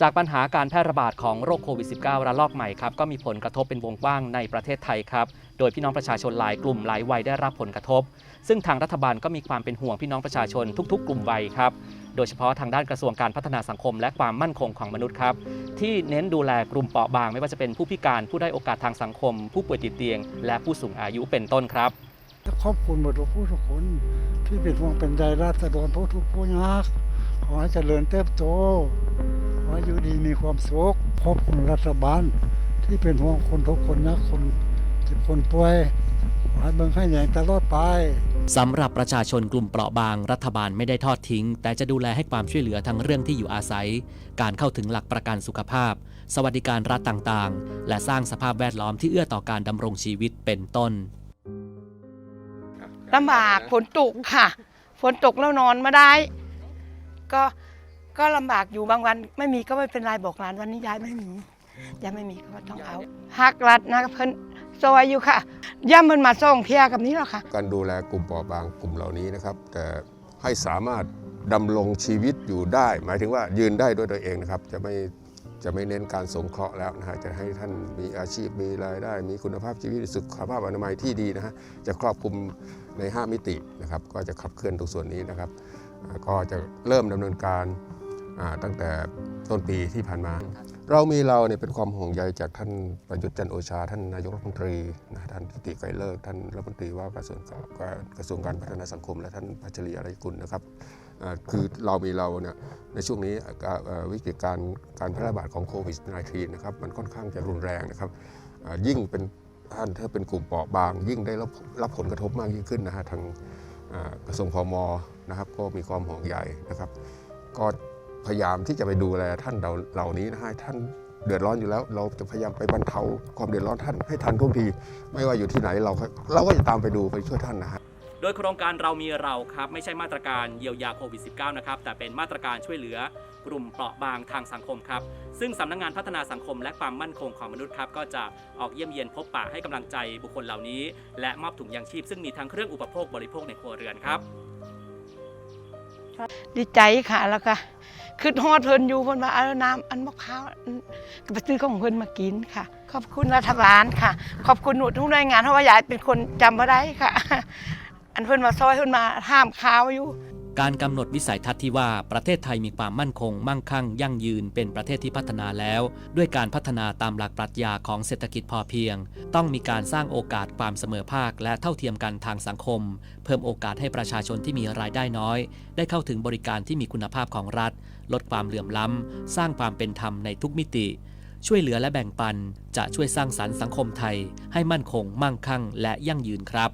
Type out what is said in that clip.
จากปัญหาการแพร่ระบาดของโรคโควิด -19 ระลอกใหม่ครับก็มีผลกระทบเป็นวงกว้างในประเทศไทยครับ โดยพี่น้องประชาชนหลายกลุ่มหลายวัยได้รับผลกระทบ ซึ่งทางรัฐบาลก็มีความเป็นห่วงพี่น้องประชาชนทุก ๆ กลุ่มวัยครับ โดยเฉพาะทางด้านกระทรวงการพัฒนาสังคม และความมั่นคงของมนุษย์ครับ ที่เน้นดูแลกลุ่มเปราะบาง ไม่ว่าจะเป็นผู้พิการผู้ได้โอกาสทางสังคม ผู้ป่วยติดเตียง และผู้สูงอายุเป็นต้นครับขอบคุณหมดทุกผู้ทุกคนที่เป็นห่วงเป็นใยราษฎรผู้ทุกผู้ยากขอให้เจริญเติบโต ให้อยู่ดีมีความสุขขอบคุณรัฐบาล ที่เป็นห่วงคนทุกคนยากคนเจ็บคนป่วยขอให้เบิ่งให้อย่างตลอดไปสำหรับประชาชนกลุ่มเปราะบางรัฐบาลไม่ได้ทอดทิ้ง แต่จะดูแลให้ความช่วยเหลือทั้งเรื่องที่อยู่อาศัย การเข้าถึงหลักประกันสุขภาพ สวัสดิการรัฐต่างๆ และสร้างสภาพแวดล้อมที่เอื้อต่อการดำรงชีวิตเป็นต้นลำบากฝนตกค่ะ ฝนตกแล้วนอนไม่ได้ ก็ ก็ลำบากอยู่บางวัน ไม่มีก็ไม่เป็นไรบอกหลานวันนี้ยายไม่มียายไม่มีก็ต้องเอาหักรัดนะเพิ่นซอยอยู่ค่ะย่ำมันมาส่งเพียกับนี้หรอกค่ะการดูแลกลุ่มเปราะบางกลุ่มเหล่านี้นะครับ แต่ให้สามารถดำรงชีวิตอยู่ได้ หมายถึงว่ายืนได้ด้วยตัวเองนะครับ จะไม่จะไม่เน้นการสงเคราะห์แล้วนะฮะจะให้ท่านมีอาชีพมีรายได้ มีคุณภาพชีวิตสุขภาพอนามัยที่ดีนะฮะจะครอบคลุมใน 5 มิตินะครับ ก็จะขับเคลื่อนตรงส่วนนี้นะครับอ่าก็จะเริ่มดำเนินการอ่า ตั้งแต่ต้นปีที่ผ่านมา เรามีเราเนี่ยเป็นความห่วงใยจากท่านประยุทธ์จันทร์โอชา ท่านนายกรัฐมนตรีนะท่านทิติไกรเลิกษ์ท่านรัฐมนตรีว่าการกระทรวงการกระทรวงการพัฒนาสังคม และท่านพัชรีอารยกุลนะครับอ่าคือเรามีเราเนี่ยในช่วงนี้อ่าเอ่อวิกฤตการการแพร่ระบาดของโควิด -19 นะครับมันค่อนข้างจะรุนแรงนะครับอ่ายิ่งเป็นท่านถ้าเป็นกลุ่มเปราะบาง ยิ่งได้รับรับผลกระทบมากยิ่งขึ้นนะฮะทางอ่ากระทรวงพมนะครับก็มีความห่วงใยนะครับ ก็ พยายามที่จะไปดูแลท่านเราเหล่านี้นะฮะท่านเดือดร้อนอยู่แล้ว เราจะพยายามไปบรรเทาความเดือดร้อนท่านให้ทันท่วงที ไม่ว่าอยู่ที่ไหนเราก็เราก็จะตามไปดูไปช่วยท่านนะฮะโดยโครงการเรามีเราครับไม่ใช่มาตรการเยียวยาโควิด -19 นะครับแต่เป็นมาตรการช่วยเหลือกลุ่มเปราะบางทางสังคมครับ ซึ่งสำนักงานพัฒนาสังคมและความมั่นคงของมนุษย์ครับก็จะออกเยี่ยมเยียนพบปะให้กำลังใจบุคคลเหล่านี้ และมอบถุงยางชีพซึ่งมีทั้งเครื่องอุปโภคบริโภคในครัวเรือนครับ ดีใจค่ะแล้วก็ คือฮอดเพิ่นอยู่เพิ่นว่าเอาน้ำอันมะพร้าวก็ไปซื้อของเพิ่นมากินค่ะ ขอบคุณรัฐบาลค่ะ ขอบคุณหน่วยทุกหน่วยงานเพราะว่ายายเป็นคนจำบ่ได้ค่ะ อันเพิ่นมาซอยเพิ่นมาห้ามข้าวอยู่ การกำหนดวิสัยทัศน์ที่ว่าประเทศไทยมีความมั่นคง มั่งคั่ง ยั่งยืนเป็นประเทศที่พัฒนาแล้ว ด้วยการพัฒนาตามหลักปรัชญาของเศรษฐกิจพอเพียง ต้องมีการสร้างโอกาสความเสมอภาค และเท่าเทียมกันทางสังคม เพิ่มโอกาสให้ประชาชนที่มีรายได้น้อย ได้เข้าถึงบริการที่มีคุณภาพของรัฐ ลดความเหลื่อมล้ำ สร้างความเป็นธรรมในทุกมิติ ช่วยเหลือและแบ่งปัน จะช่วยสร้างสรรค์สังคมไทย ให้มั่นคง มั่งคั่ง และยั่งยืนครับ